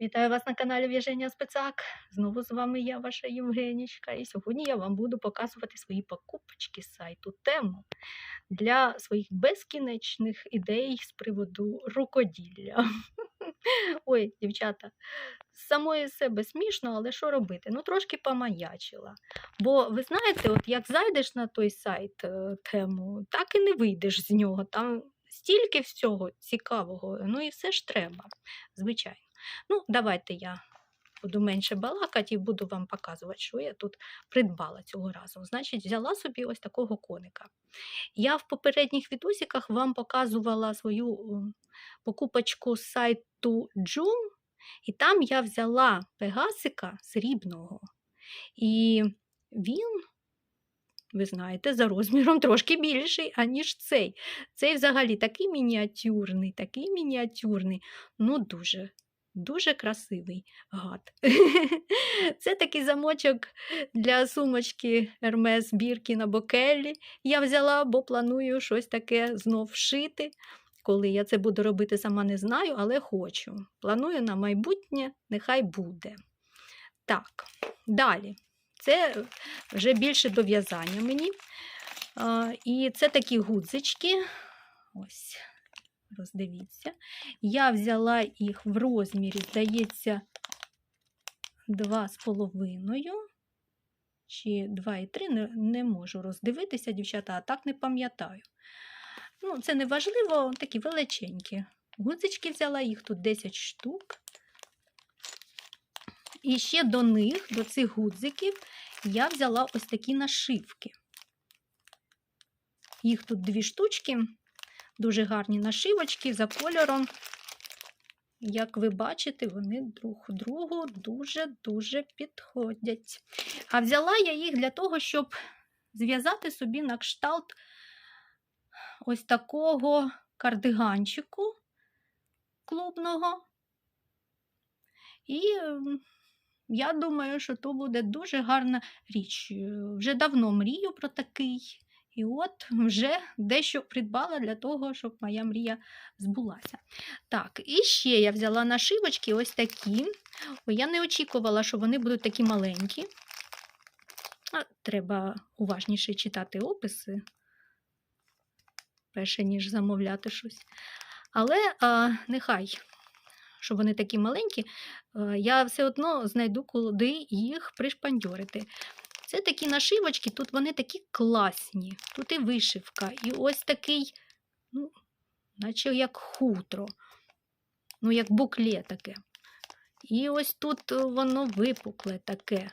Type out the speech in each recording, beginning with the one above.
Вітаю вас на каналі В'яження Спецак. Знову з вами я, ваша Євгенічка. І сьогодні я вам буду показувати свої покупочки з сайту тему для своїх безкінечних ідей з приводу рукоділля. Ой, дівчата, самої себе смішно, але що робити? Ну, трошки помаячила. Бо ви знаєте, от як зайдеш на той сайт тему, так і не вийдеш з нього. Там стільки всього цікавого, ну і все ж треба, звичайно. Ну, давайте я буду менше балакати і буду вам показувати, що я тут придбала цього разу. Значить, взяла собі ось такого коника. Я в попередніх відосиках вам показувала свою покупочку з сайту Joom, і там я взяла пегасика срібного. І він, ви знаєте, за розміром трошки більший, аніж цей. Цей взагалі такий мініатюрний, такий мініатюрний, ну дуже Дуже красивий гад. Це такий замочок для сумочки Hermes Біркін або Келлі. Я взяла, бо планую щось таке знов шити. Коли я це буду робити, сама не знаю, але хочу. Планую на майбутнє, нехай буде. Так, далі. Це вже більше до в'язання мені. І це такі гудзички. Ось роздивіться. Я взяла їх в розмірі, здається, 2,5 чи 2,3, не, не можу роздивитися, дівчата, а так не пам'ятаю. Ну, Це не важливо, такі величенькі. Гудзички взяла, їх тут 10 штук. І ще до них, до цих гудзиків, я взяла ось такі нашивки. Їх тут дві штучки. Дуже гарні нашивочки за кольором. Як ви бачите, вони друг другу дуже-дуже підходять. А взяла я їх для того, щоб зв'язати собі на кшталт ось такого кардиганчику клубного. І я думаю, що то буде дуже гарна річ. Вже давно мрію про такий. І от вже дещо придбала для того, щоб моя мрія збулася. Так, і ще я взяла нашивочки ось такі. Я не очікувала, що вони будуть такі маленькі. Треба уважніше читати описи, перше, ніж замовляти щось. Але а, нехай, що вони такі маленькі, я все одно знайду, куди їх пришпандьорити. Це такі нашивочки, тут вони такі класні. Тут і вишивка, і ось такий, ну, наче як хутро, ну, як букле таке. І ось тут воно випукле таке.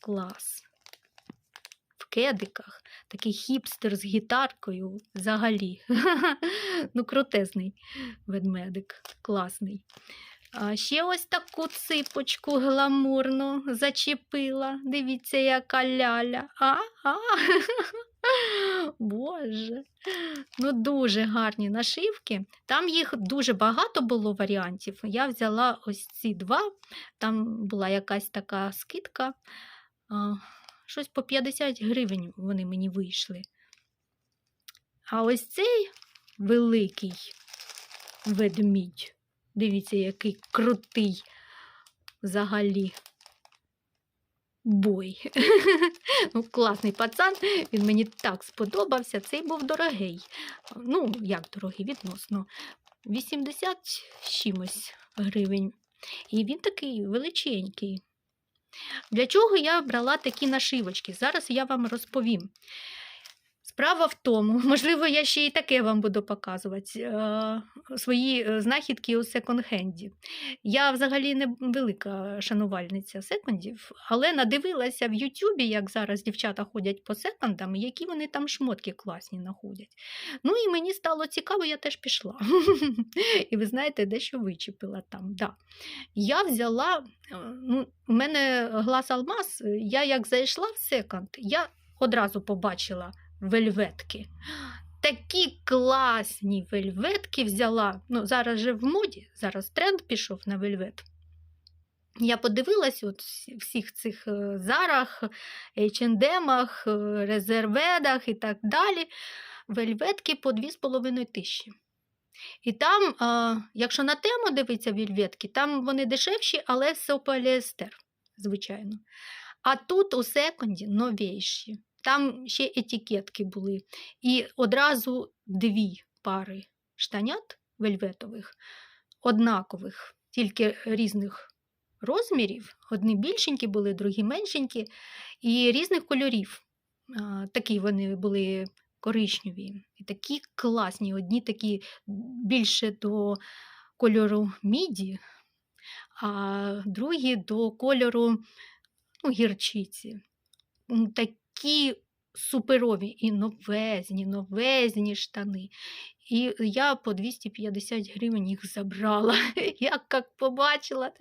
Клас. В кедиках. Такий хіпстер з гітаркою взагалі. ну, крутезний ведмедик, класний. А ще ось таку ципочку гламурну зачепила. Дивіться, яка ляля. А, а. Боже. Ну, дуже гарні нашивки. Там їх дуже багато було варіантів. Я взяла ось ці два. Там була якась така скидка. Щось по 50 гривень вони мені вийшли. А ось цей великий ведмідь. Дивіться, який крутий взагалі бой. ну, Класний пацан, він мені так сподобався. Цей був дорогий. Ну, як дорогий, відносно 80 чимось гривень. І він такий величенький. Для чого я брала такі нашивочки? Зараз я вам розповім. Справа в тому, можливо, я ще і таке вам буду показувати е, свої е, знахідки у секонд-хенді. Я взагалі не велика шанувальниця секондів, але надивилася в Ютубі, як зараз дівчата ходять по секондам, які вони там шмотки класні знаходять. Ну і мені стало цікаво, я теж пішла. І ви знаєте, дещо вичепила там. Я взяла, е, ну, у мене глаз алмаз, я як зайшла в секонд, я одразу побачила вельветки. Такі класні вельветки взяла. Ну, Зараз же в моді, зараз тренд пішов на вельвет. Я подивилась от всіх цих е, зарах, H&M, резерведах і так далі. Вельветки по 2,5 тисячі. І там, якщо на тему дивитися вільветки, там вони дешевші, але все поліестер, звичайно. А тут у секонді новіші. Там ще етикетки були. І одразу дві пари штанят вельветових, однакових, тільки різних розмірів. Одні більшенькі були, другі меншенькі, і різних кольорів. Такі вони були коричневі. І такі класні. Одні такі більше до кольору міді, а другі до кольору ну, гірчиці. М, Такі суперові і новезні, новезні штани. І я по 250 гривень їх забрала. Я як побачила,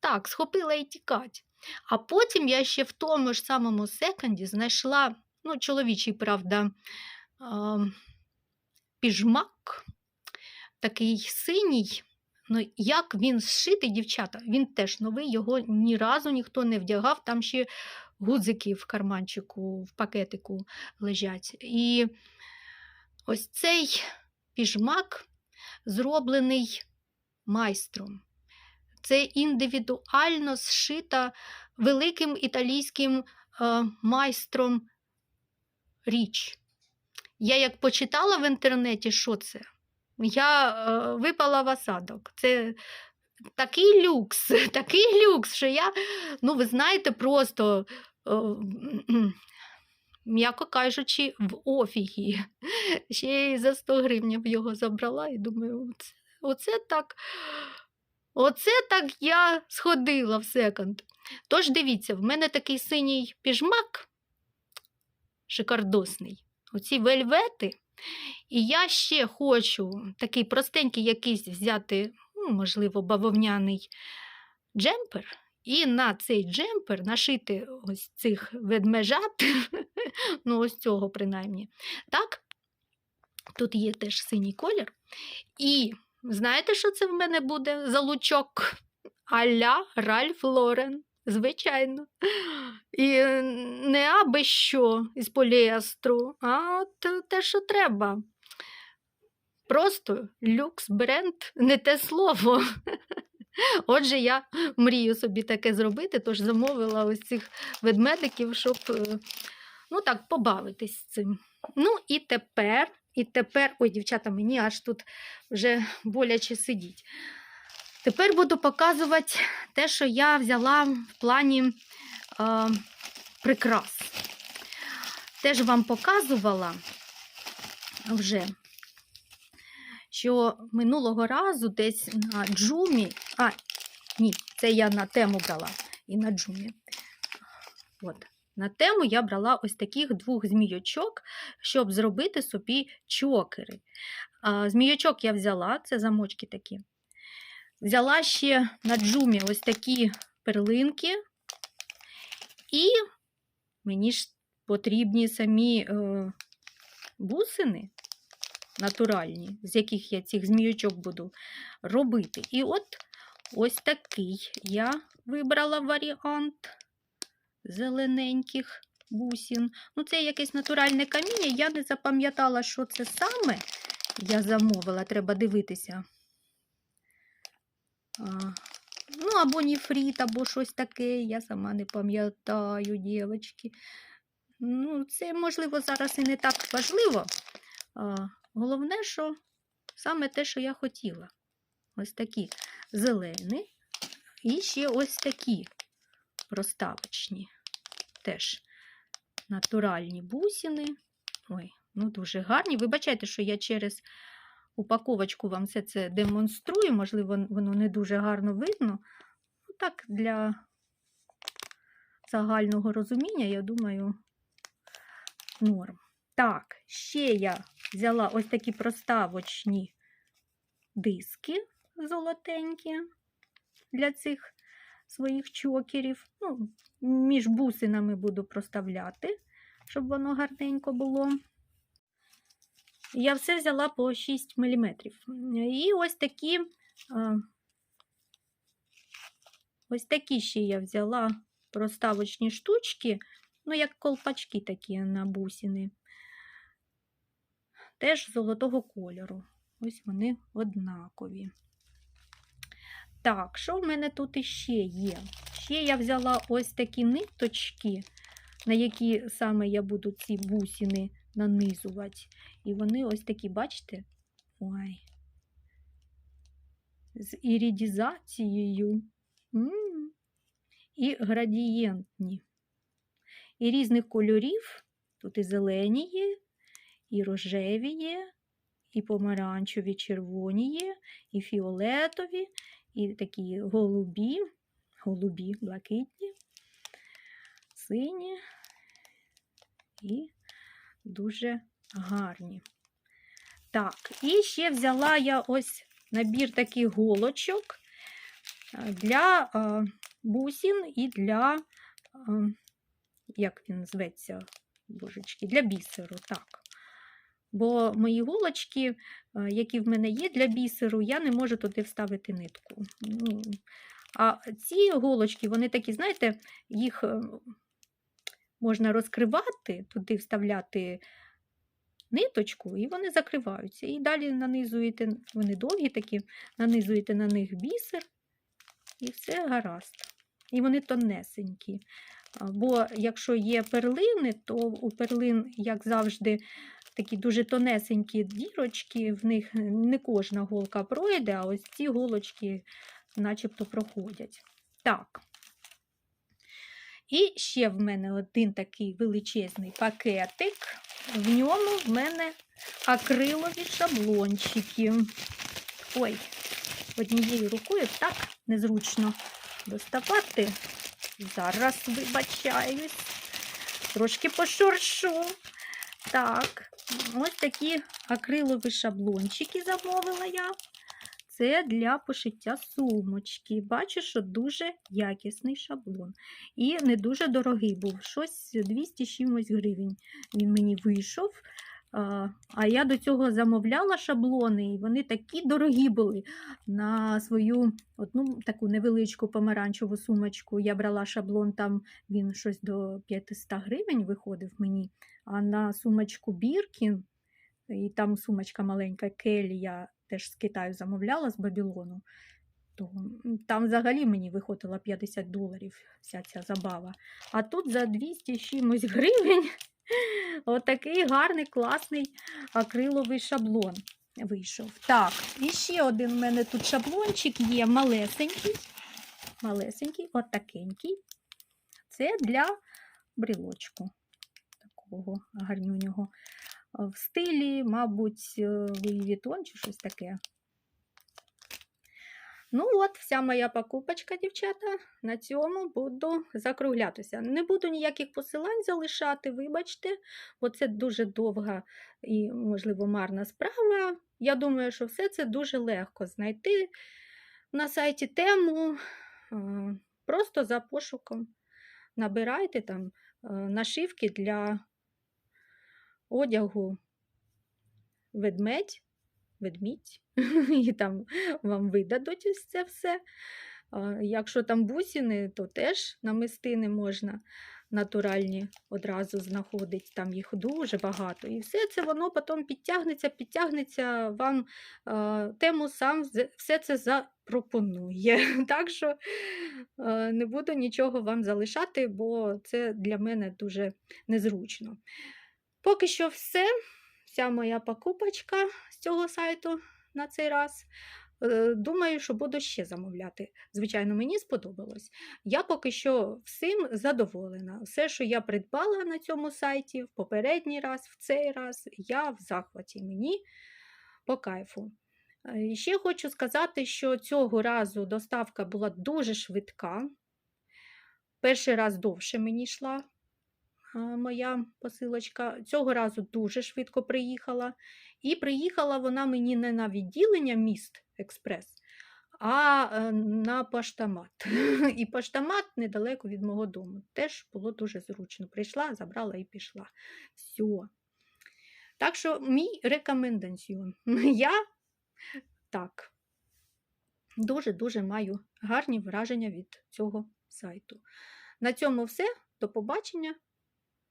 так, схопила і тікать. А потім я ще в тому ж самому секонді знайшла, ну, чоловічий, правда, піжмак, такий синій. Ну, як він зшитий, дівчата, він теж новий, його ні разу ніхто не вдягав, там ще гудзики в карманчику, в пакетику лежать. І ось цей піжмак зроблений майстром. Це індивідуально зшита великим італійським е, майстром річ. Я як почитала в інтернеті, що це, я е, випала в осадок. Це такий люкс, такий люкс, що я, ну, ви знаєте, просто, е, м'яко кажучи, в офігі. Ще й за 100 гривень його забрала і думаю, оце, оце так. Оце так я сходила в секонд. Тож дивіться, в мене такий синій піжмак шикардосний. Оці вельвети. І я ще хочу такий простенький якийсь взяти, ну, можливо, бавовняний джемпер. І на цей джемпер нашити ось цих ведмежат, ну, ось цього принаймні. Так, тут є теж синій колір. І знаєте, що це в мене буде за лучок? Аля Ральф Лорен. Звичайно. І не аби що із поліестру, а от те, що треба. Просто люкс бренд не те слово. Отже, я мрію собі таке зробити, тож замовила ось цих ведмедиків, щоб е, ну так, побавитись з цим. Ну і тепер, і тепер, ой, дівчата, мені аж тут вже боляче сидіть. Тепер буду показувати те, що я взяла в плані е, прикрас. Теж вам показувала вже, що минулого разу десь на джумі, а, ні, це я на тему брала і на джумі. От. На тему я брала ось таких двох змійочок, щоб зробити собі чокери. А, змійочок я взяла, це замочки такі. Взяла ще на джумі ось такі перлинки, і мені ж потрібні самі е, бусини натуральні, з яких я цих зміючок буду робити. І от ось такий я вибрала варіант зелененьких бусин. Ну, це якесь натуральне каміння. Я не запам'ятала, що це саме я замовила, треба дивитися. Ну, або ніфріт, або щось таке, я сама не пам'ятаю, дівчатки. Ну, це, можливо, зараз і не так важливо. А, головне, що саме те, що я хотіла. Ось такі зелені. І ще ось такі проставочні. Теж натуральні бусини. Ой, ну дуже гарні. Вибачайте, що я через упаковочку вам все це демонструю, можливо, воно не дуже гарно видно. Ну, так, для загального розуміння, я думаю, норм. Так, ще я взяла ось такі проставочні диски золотенькі для цих своїх чокерів. Ну, між бусинами буду проставляти, щоб воно гарненько було. Я все взяла по 6 мм. І ось такі, ось такі ще я взяла проставочні штучки, ну, як колпачки такі на бусини. теж золотого кольору. Ось вони однакові. Так, що в мене тут іще є? Ще я взяла ось такі ниточки, на які саме я буду ці бусини нанизувати. І вони ось такі, бачите? Ой. З іридізацією. М. І градієнтні. І різних кольорів. Тут і зелені є, і рожеві є, і помаранчеві, червоні є, і фіолетові, і такі голубі, голубі, блакитні, сині і дуже гарні. Так, і ще взяла я ось набір таких голочок е, для е, бусин і для, е, як він зветься, божечки, для бісеру. так. Бо мої голочки, які в мене є для бісеру, я не можу туди вставити нитку. Ну, А ці голочки, вони такі, знаєте, їх можна розкривати, туди вставляти ниточку, і вони закриваються. І далі нанизуєте, вони довгі такі, нанизуєте на них бісер, і все гаразд. І вони тонесенькі. Бо якщо є перлини, то у перлин, як завжди, такі дуже тонесенькі дірочки, в них не кожна голка пройде, а ось ці голочки начебто проходять. Так. І ще в мене один такий величезний пакетик. В ньому в мене акрилові шаблончики. Ой, однією рукою так незручно доставати. Зараз вибачаюсь. Трошки пошуршу. Так, ось такі акрилові шаблончики замовила я. Це для пошиття сумочки. Бачу, що дуже якісний шаблон. І не дуже дорогий був. Щось 200 чимось гривень він мені вийшов. А, я до цього замовляла шаблони, і вони такі дорогі були. На свою одну таку невеличку помаранчеву сумочку я брала шаблон, там він щось до 500 гривень виходив мені. А на сумочку Біркін, і там сумочка маленька Келі, я теж з Китаю замовляла з Бабілону. То там взагалі мені виходило 50 доларів вся ця забава. А тут за 200 чимось гривень отакий гарний, класний акриловий шаблон вийшов. Так, і ще один в мене тут шаблончик є малесенький. Малесенький, отакенький. Це для брілочку. Такого гарнюнього. В стилі, мабуть, Louis Vuitton чи щось таке. Ну, от, вся моя покупочка, дівчата. На цьому буду закруглятися. Не буду ніяких посилань залишати, вибачте, бо це дуже довга і, можливо, марна справа. Я думаю, що все це дуже легко знайти на сайті тему. е, Просто за пошуком набирайте там нашивки для одягу ведмедь, ведмідь, і там вам видадуть ось це все. Якщо там бусини, то теж намистини можна натуральні одразу знаходить, там їх дуже багато. І все це воно потім підтягнеться, підтягнеться вам тему сам все це запропонує. Так що не буду нічого вам залишати, бо це для мене дуже незручно. Поки що все. Вся моя покупочка з цього сайту на цей раз. Е, Думаю, що буду ще замовляти. Звичайно, мені сподобалось. Я поки що всім задоволена. Все, що я придбала на цьому сайті в попередній раз, в цей раз, я в захваті. Мені по кайфу. Е, Ще хочу сказати, що цього разу доставка була дуже швидка. Перший раз довше мені йшла моя посилочка. Цього разу дуже швидко приїхала. І приїхала вона мені не на відділення міст експрес, а е, на поштомат. І поштомат недалеко від мого дому. Теж було дуже зручно. Прийшла, забрала і пішла. Все. Так що мій рекомендаціон. Я так дуже-дуже маю гарні враження від цього сайту. На цьому все. До побачення.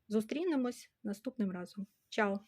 Зустрінемось наступним разом. Чао!